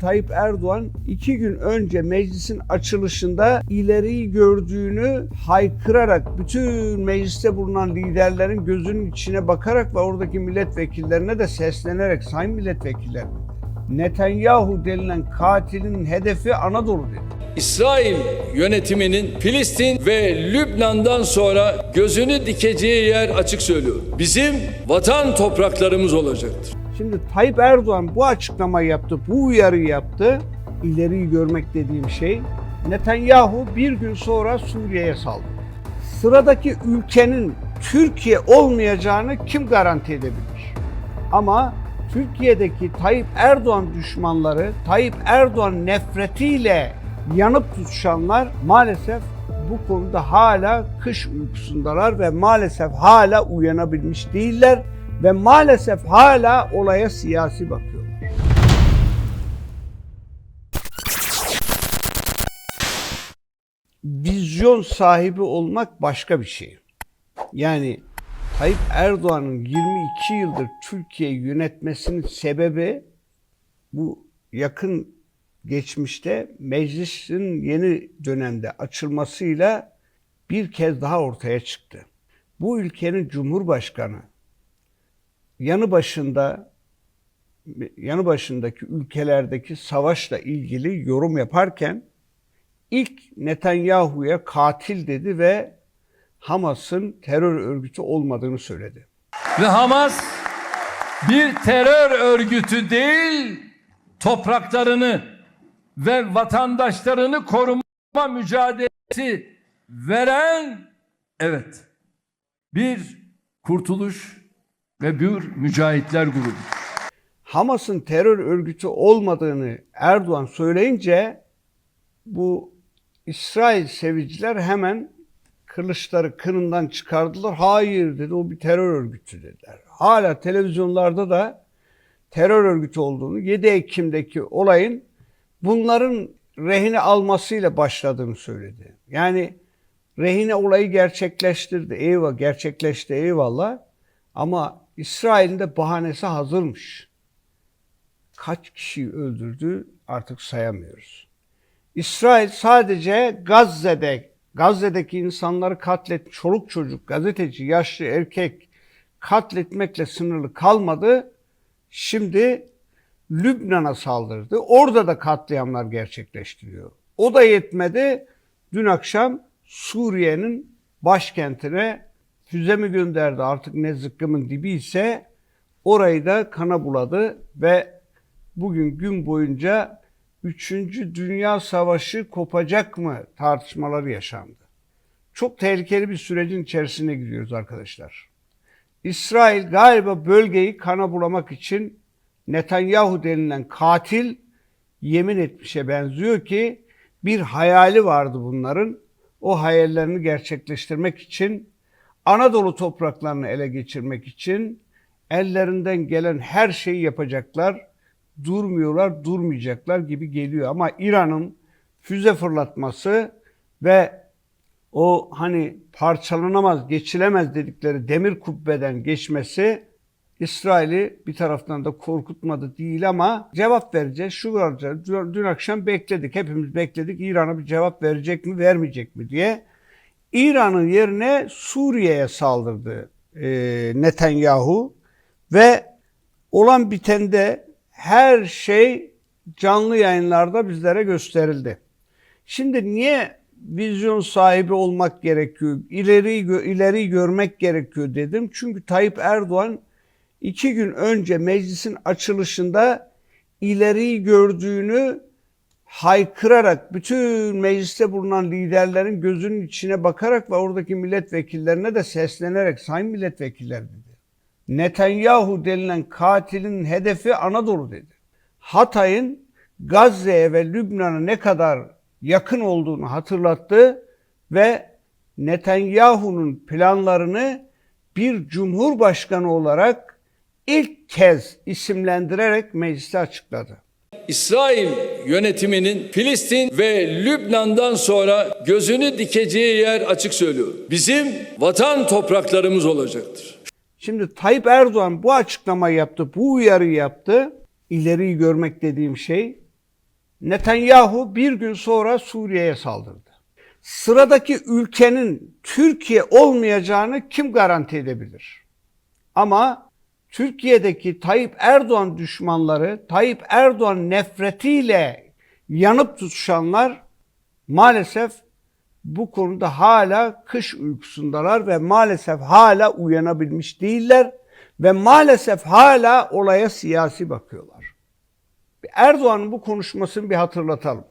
Tayyip Erdoğan iki gün önce meclisin açılışında ileriyi gördüğünü haykırarak bütün mecliste bulunan liderlerin gözünün içine bakarak ve oradaki milletvekillerine de seslenerek sayın milletvekiller Netanyahu denilen katilin hedefi Anadolu dedi. İsrail yönetiminin Filistin ve Lübnan'dan sonra gözünü dikeceği yer açık söylüyor. Bizim vatan topraklarımız olacaktır. Şimdi Tayyip Erdoğan bu açıklamayı yaptı, bu uyarıyı yaptı. İleriyi görmek dediğim şey. Netanyahu bir gün sonra Suriye'ye saldı. Sıradaki ülkenin Türkiye olmayacağını kim garanti edebilir? Ama Türkiye'deki Tayyip Erdoğan düşmanları, Tayyip Erdoğan nefretiyle yanıp tutuşanlar maalesef bu konuda hala kış uykusundalar ve maalesef hala uyanabilmiş değiller ve maalesef hala olaya siyasi bakıyorlar. Vizyon sahibi olmak başka bir şey. Yani Tayyip Erdoğan'ın 22 yıldır Türkiye yönetmesinin sebebi bu yakın geçmişte meclisin yeni dönemde açılmasıyla bir kez daha ortaya çıktı. Bu ülkenin cumhurbaşkanı yanı başında yanı başındaki ülkelerdeki savaşla ilgili yorum yaparken ilk Netanyahu'ya katil dedi ve Hamas'ın terör örgütü olmadığını söyledi. Ve Hamas bir terör örgütü değil, topraklarını ve vatandaşlarını koruma mücadelesi veren evet bir kurtuluş ve bir mücahitler grubu. Hamas'ın terör örgütü olmadığını Erdoğan söyleyince bu İsrail seviciler hemen kılıçları kınından çıkardılar. Hayır dedi o bir terör örgütü dediler. Hala televizyonlarda da terör örgütü olduğunu 7 Ekim'deki olayın bunların rehine almasıyla başladığını söyledi. Yani rehine olayı gerçekleştirdi. Eyvah gerçekleşti eyvallah. Ama İsrail'in de bahanesi hazırmış. Kaç kişiyi öldürdü artık sayamıyoruz. İsrail sadece Gazze'de, Gazze'deki insanları katlet, çoluk çocuk, gazeteci, yaşlı, erkek katletmekle sınırlı kalmadı. Şimdi Lübnan'a saldırdı. Orada da katliamlar gerçekleştiriyor. O da yetmedi. Dün akşam Suriye'nin başkentine füze mi gönderdi artık ne zıkkımın dibi ise orayı da kana buladı ve bugün gün boyunca 3. Dünya Savaşı kopacak mı tartışmaları yaşandı. Çok tehlikeli bir sürecin içerisine giriyoruz arkadaşlar. İsrail galiba bölgeyi kana bulamak için Netanyahu denilen katil yemin etmişe benziyor ki bir hayali vardı bunların. O hayallerini gerçekleştirmek için Anadolu topraklarını ele geçirmek için ellerinden gelen her şeyi yapacaklar. Durmuyorlar, durmayacaklar gibi geliyor. Ama İran'ın füze fırlatması ve o hani parçalanamaz, geçilemez dedikleri demir kubbeden geçmesi İsrail'i bir taraftan da korkutmadı değil ama cevap vereceğiz. Şu dün akşam bekledik. Hepimiz bekledik. İran'a bir cevap verecek mi, vermeyecek mi diye. İran'ın yerine Suriye'ye saldırdı e, Netanyahu ve olan bitende her şey canlı yayınlarda bizlere gösterildi. Şimdi niye vizyon sahibi olmak gerekiyor, ileri ileri görmek gerekiyor dedim. Çünkü Tayyip Erdoğan iki gün önce meclisin açılışında ileriyi gördüğünü haykırarak bütün mecliste bulunan liderlerin gözünün içine bakarak ve oradaki milletvekillerine de seslenerek sayın milletvekiller dedi. Netanyahu denilen katilin hedefi Anadolu dedi. Hatay'ın Gazze'ye ve Lübnan'a ne kadar yakın olduğunu hatırlattı ve Netanyahu'nun planlarını bir cumhurbaşkanı olarak ilk kez isimlendirerek mecliste açıkladı. İsrail yönetiminin Filistin ve Lübnan'dan sonra gözünü dikeceği yer açık söylüyor. Bizim vatan topraklarımız olacaktır. Şimdi Tayyip Erdoğan bu açıklamayı yaptı, bu uyarıyı yaptı. İleriyi görmek dediğim şey Netanyahu bir gün sonra Suriye'ye saldırdı. Sıradaki ülkenin Türkiye olmayacağını kim garanti edebilir? Ama Türkiye'deki Tayyip Erdoğan düşmanları, Tayyip Erdoğan nefretiyle yanıp tutuşanlar maalesef bu konuda hala kış uykusundalar ve maalesef hala uyanabilmiş değiller ve maalesef hala olaya siyasi bakıyorlar. Erdoğan'ın bu konuşmasını bir hatırlatalım.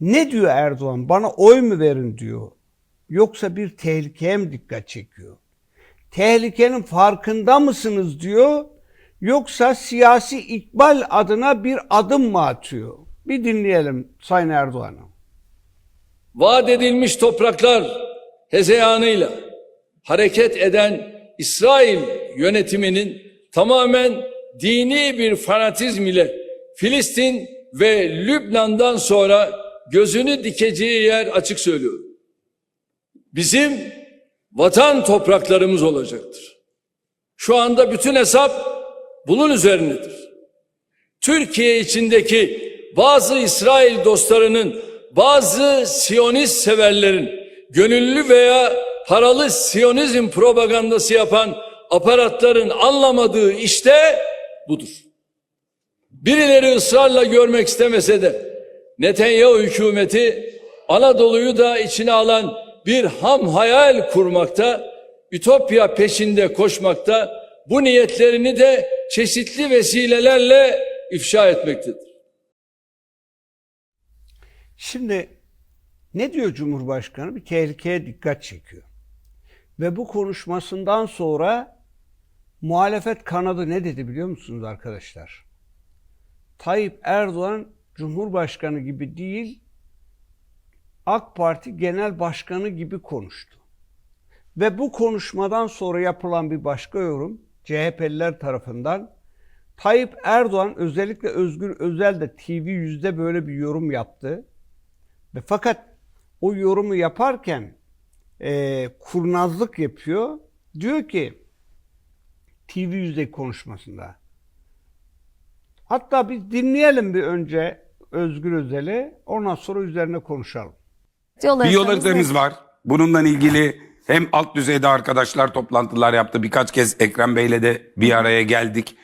Ne diyor Erdoğan? Bana oy mu verin diyor. Yoksa bir tehlikeye mi dikkat çekiyor? Tehlikenin farkında mısınız diyor. Yoksa siyasi ikbal adına bir adım mı atıyor? Bir dinleyelim Sayın Erdoğan'ı. vaat edilmiş topraklar hezeyanıyla hareket eden İsrail yönetiminin tamamen dini bir fanatizm ile Filistin ve Lübnan'dan sonra gözünü dikeceği yer açık söylüyorum. Bizim vatan topraklarımız olacaktır. Şu anda bütün hesap bunun üzerinedir. Türkiye içindeki bazı İsrail dostlarının, bazı Siyonist severlerin gönüllü veya paralı Siyonizm propagandası yapan aparatların anlamadığı işte budur. Birileri ısrarla görmek istemese de Netanyahu hükümeti Anadolu'yu da içine alan bir ham hayal kurmakta, ütopya peşinde koşmakta, bu niyetlerini de çeşitli vesilelerle ifşa etmektedir. Şimdi ne diyor Cumhurbaşkanı? Bir tehlikeye dikkat çekiyor. Ve bu konuşmasından sonra muhalefet kanadı ne dedi biliyor musunuz arkadaşlar? Tayyip Erdoğan Cumhurbaşkanı gibi değil, AK Parti Genel Başkanı gibi konuştu. Ve bu konuşmadan sonra yapılan bir başka yorum CHP'liler tarafından Tayyip Erdoğan özellikle Özgür Özel de TV yüzde böyle bir yorum yaptı. Ve fakat o yorumu yaparken e, kurnazlık yapıyor. Diyor ki TV yüzde konuşmasında. Hatta biz dinleyelim bir önce Özgür Özel'i. Ondan sonra üzerine konuşalım. Yol Bir yol haritamız var. Bununla ilgili hem alt düzeyde arkadaşlar toplantılar yaptı. Birkaç kez Ekrem Bey'le de bir araya geldik.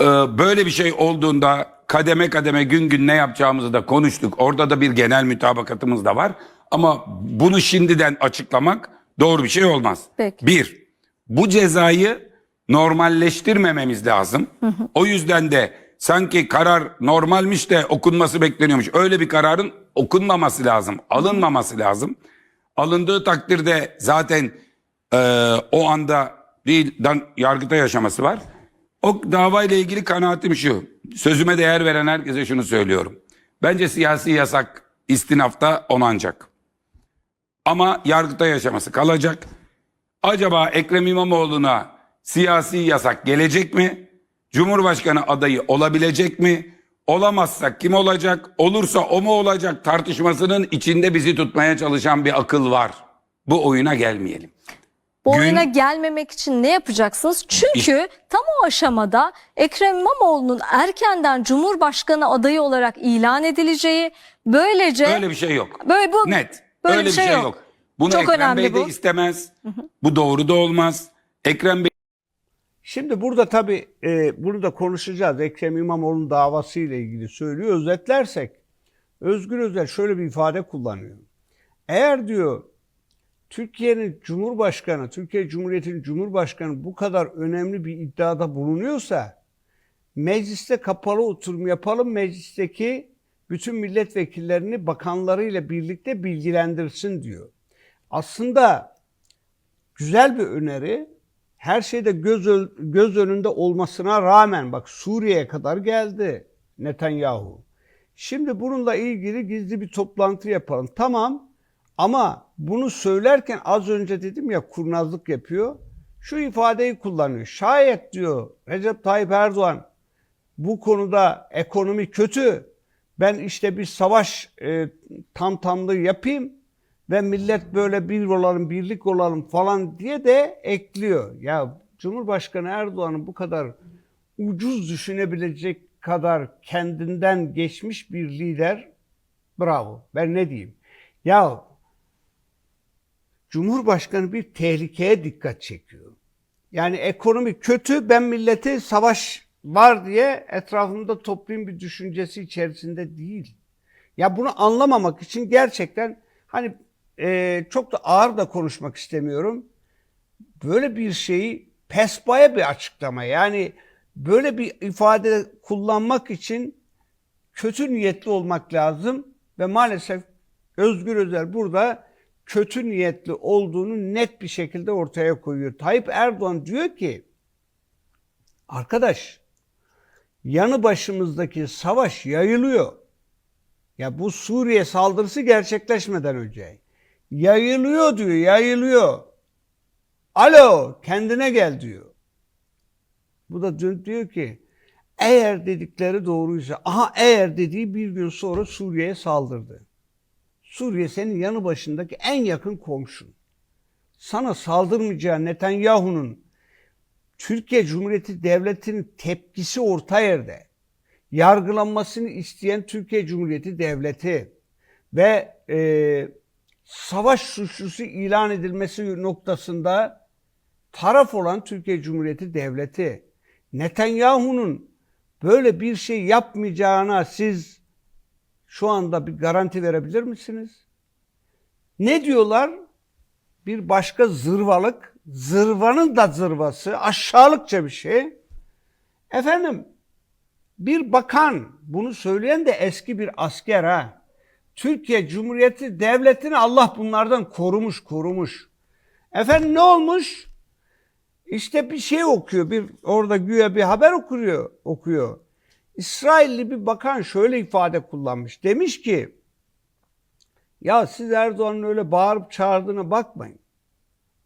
Ee, böyle bir şey olduğunda kademe kademe gün gün ne yapacağımızı da konuştuk. Orada da bir genel mütabakatımız da var. Ama bunu şimdiden açıklamak doğru bir şey olmaz. Peki. Bir, bu cezayı normalleştirmememiz lazım. O yüzden de sanki karar normalmiş de okunması bekleniyormuş. Öyle bir kararın okunmaması lazım, alınmaması lazım. Alındığı takdirde zaten e, o anda değil dan, yargıta yaşaması var. O davayla ilgili kanaatim şu. Sözüme değer veren herkese şunu söylüyorum. Bence siyasi yasak istinafta onanacak. Ama yargıta yaşaması kalacak. Acaba Ekrem İmamoğlu'na siyasi yasak gelecek mi? Cumhurbaşkanı adayı olabilecek mi? Olamazsa kim olacak? Olursa o mu olacak? Tartışmasının içinde bizi tutmaya çalışan bir akıl var. Bu oyuna gelmeyelim. Bu Gün- oyuna gelmemek için ne yapacaksınız? Çünkü tam o aşamada Ekrem İmamoğlu'nun erkenden Cumhurbaşkanı adayı olarak ilan edileceği böylece Öyle bir şey yok. Böyle bu- Net. böyle Öyle bir şey yok. Bunu Çok Ekrem Bey de bu. istemez. Bu doğru da olmaz. Ekrem Bey Şimdi burada tabii e, bunu da konuşacağız. Ekrem İmamoğlu'nun davası ile ilgili söylüyor. Özetlersek Özgür Özel şöyle bir ifade kullanıyor. Eğer diyor Türkiye'nin Cumhurbaşkanı, Türkiye Cumhuriyeti'nin Cumhurbaşkanı bu kadar önemli bir iddiada bulunuyorsa mecliste kapalı oturum yapalım. Meclisteki bütün milletvekillerini bakanlarıyla birlikte bilgilendirsin diyor. Aslında güzel bir öneri. Her şeyde göz, göz önünde olmasına rağmen bak Suriye'ye kadar geldi Netanyahu. Şimdi bununla ilgili gizli bir toplantı yapalım. Tamam ama bunu söylerken az önce dedim ya kurnazlık yapıyor. Şu ifadeyi kullanıyor. Şayet diyor Recep Tayyip Erdoğan bu konuda ekonomi kötü. Ben işte bir savaş e, tam tamlığı yapayım ve millet böyle bir olalım, birlik olalım falan diye de ekliyor. Ya Cumhurbaşkanı Erdoğan'ın bu kadar ucuz düşünebilecek kadar kendinden geçmiş bir lider Bravo. Ben ne diyeyim? Ya Cumhurbaşkanı bir tehlikeye dikkat çekiyor. Yani ekonomi kötü, ben milleti savaş var diye etrafımda toplayayım bir düşüncesi içerisinde değil. Ya bunu anlamamak için gerçekten hani e, çok da ağır da konuşmak istemiyorum. Böyle bir şeyi pesbaya bir açıklama yani böyle bir ifade kullanmak için kötü niyetli olmak lazım ve maalesef Özgür Özel burada kötü niyetli olduğunu net bir şekilde ortaya koyuyor. Tayyip Erdoğan diyor ki arkadaş yanı başımızdaki savaş yayılıyor. Ya bu Suriye saldırısı gerçekleşmeden önce yayılıyor diyor, yayılıyor. Alo, kendine gel diyor. Bu da dönüp diyor ki eğer dedikleri doğruysa, aha eğer dediği bir gün sonra Suriye'ye saldırdı. Suriye senin yanı başındaki en yakın komşun. Sana saldırmayacağı Netanyahu'nun Türkiye Cumhuriyeti Devleti'nin tepkisi orta yerde. Yargılanmasını isteyen Türkiye Cumhuriyeti Devleti ve e, savaş suçlusu ilan edilmesi noktasında taraf olan Türkiye Cumhuriyeti Devleti. Netanyahu'nun böyle bir şey yapmayacağına siz şu anda bir garanti verebilir misiniz? Ne diyorlar? Bir başka zırvalık, zırvanın da zırvası, aşağılıkça bir şey. Efendim, bir bakan, bunu söyleyen de eski bir asker ha. Türkiye Cumhuriyeti Devleti'ni Allah bunlardan korumuş, korumuş. Efendim ne olmuş? İşte bir şey okuyor, bir orada güya bir haber okuyor, okuyor. İsrailli bir bakan şöyle ifade kullanmış. Demiş ki, ya siz Erdoğan'ın öyle bağırıp çağırdığına bakmayın.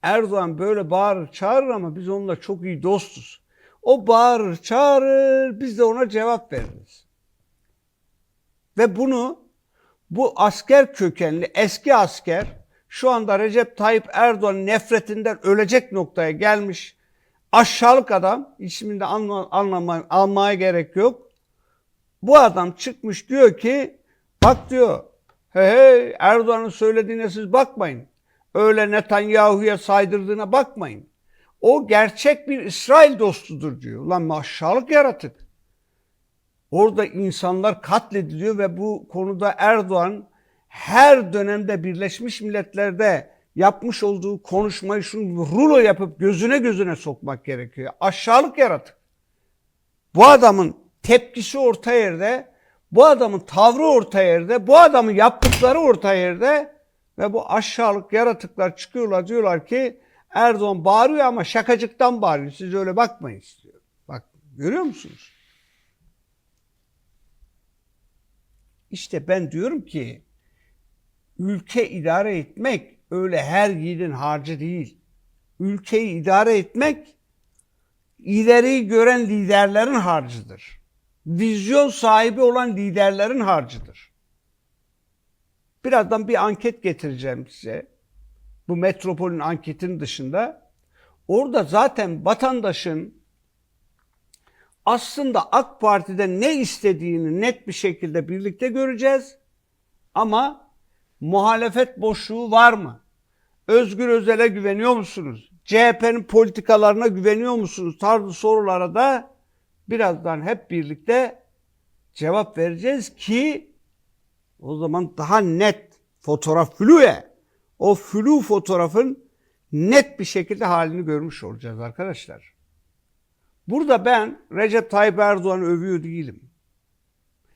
Erdoğan böyle bağırır çağırır ama biz onunla çok iyi dostuz. O bağırır çağırır biz de ona cevap veririz. Ve bunu bu asker kökenli eski asker şu anda Recep Tayyip Erdoğan nefretinden ölecek noktaya gelmiş aşağılık adam ismini anla, anlama, almaya gerek yok. Bu adam çıkmış diyor ki bak diyor hey hey Erdoğan'ın söylediğine siz bakmayın. Öyle Netanyahu'ya saydırdığına bakmayın. O gerçek bir İsrail dostudur diyor. Lan aşağılık yaratık. Orada insanlar katlediliyor ve bu konuda Erdoğan her dönemde Birleşmiş Milletler'de yapmış olduğu konuşmayı şunu rulo yapıp gözüne gözüne sokmak gerekiyor. Aşağılık yaratık. Bu adamın tepkisi orta yerde, bu adamın tavrı orta yerde, bu adamın yaptıkları orta yerde ve bu aşağılık yaratıklar çıkıyorlar diyorlar ki Erdoğan bağırıyor ama şakacıktan bağırıyor. Siz öyle bakmayın istiyor. Bak görüyor musunuz? İşte ben diyorum ki ülke idare etmek öyle her yiğidin harcı değil. Ülkeyi idare etmek ileriyi gören liderlerin harcıdır. Vizyon sahibi olan liderlerin harcıdır. Birazdan bir anket getireceğim size. Bu metropolün anketinin dışında. Orada zaten vatandaşın aslında AK Parti'de ne istediğini net bir şekilde birlikte göreceğiz. Ama muhalefet boşluğu var mı? Özgür Özel'e güveniyor musunuz? CHP'nin politikalarına güveniyor musunuz? Tarzı sorulara da birazdan hep birlikte cevap vereceğiz ki o zaman daha net fotoğraf flüe o flu fotoğrafın net bir şekilde halini görmüş olacağız arkadaşlar. Burada ben Recep Tayyip Erdoğan'ı övüyor değilim.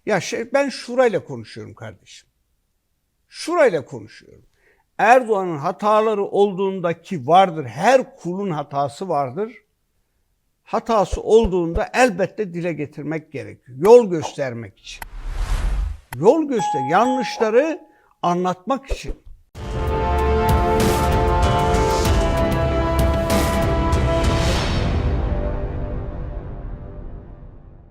Ya şey, ben şurayla konuşuyorum kardeşim. Şurayla konuşuyorum. Erdoğan'ın hataları olduğunda ki vardır, her kulun hatası vardır. Hatası olduğunda elbette dile getirmek gerekiyor. Yol göstermek için. Yol göster, yanlışları anlatmak için.